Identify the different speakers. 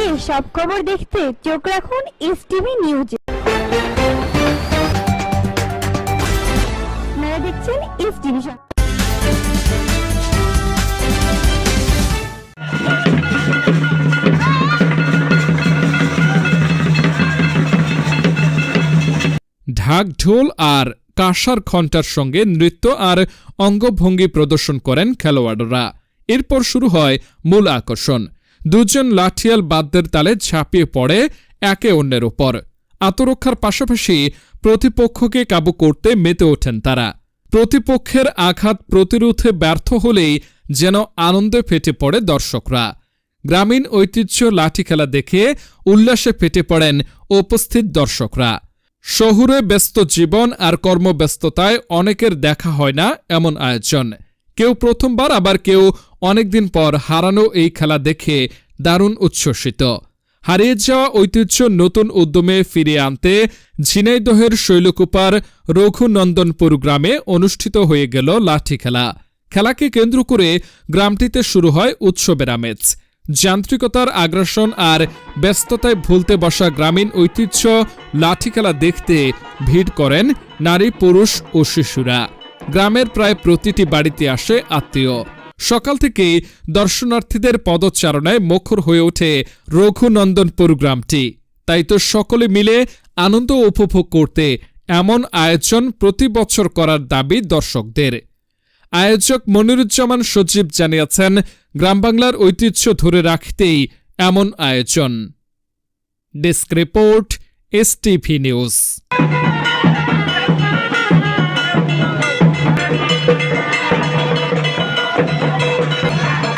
Speaker 1: আগে সব খবর দেখতে চোখ রাখুন এস টিভি নিউজে দেখছেন এস টিভি
Speaker 2: ঢাক ঢোল আর কাঁসার ঘণ্টার সঙ্গে নৃত্য আর অঙ্গভঙ্গি প্রদর্শন করেন খেলোয়াড়রা। এরপর শুরু হয় মূল আকর্ষণ। দুজন লাঠিয়াল বাদ্যের তালে ঝাঁপিয়ে পড়ে একে অন্যের ওপর আত্মরক্ষার পাশাপাশি প্রতিপক্ষকে কাবু করতে মেতে ওঠেন তারা। প্রতিপক্ষের আঘাত প্রতিরোধে ব্যর্থ হলেই যেন আনন্দে ফেটে পড়ে দর্শকরা। গ্রামীণ ঐতিহ্য লাঠি খেলা দেখে উল্লাসে ফেটে পড়েন উপস্থিত দর্শকরা। শহুরে ব্যস্ত জীবন আর কর্মব্যস্ততায় অনেকের দেখা হয় না এমন আয়োজন। কেউ প্রথমবার, আবার কেউ অনেকদিন পর হারানো এই খেলা দেখে দারুণ উচ্ছ্বসিত। হারিয়ে যাওয়া ঐতিহ্য নতুন উদ্যমে ফিরিয়ে আনতে ঝিনাইদহের শৈলকুপার রঘুনন্দনপুর গ্রামে অনুষ্ঠিত হয়ে গেল লাঠি খেলা। খেলাকে কেন্দ্র করে গ্রামটিতে শুরু হয় উৎসবের আমেজ। যান্ত্রিকতার আগ্রাসন আর ব্যস্ততায় ভুলতে বসা গ্রামীণ ঐতিহ্য লাঠি খেলা দেখতে ভিড় করেন নারী, পুরুষ ও শিশুরা। গ্রামের প্রায় প্রতিটি বাড়িতে আসে আত্মীয়। সকাল থেকেই দর্শনার্থীদের পদচারণায় মুখর হয়ে ওঠে রঘুনন্দনপুর গ্রামটি। তাই তো সকলে মিলে আনন্দ উপভোগ করতে এমন আয়োজন প্রতি বছর করার দাবি দর্শকদের। আয়োজক মনিরুজ্জামান সজীব জানিয়েছেন, গ্রাম বাংলার ঐতিহ্য ধরে রাখতেই এমন আয়োজন। Desk report, S news. Thank you.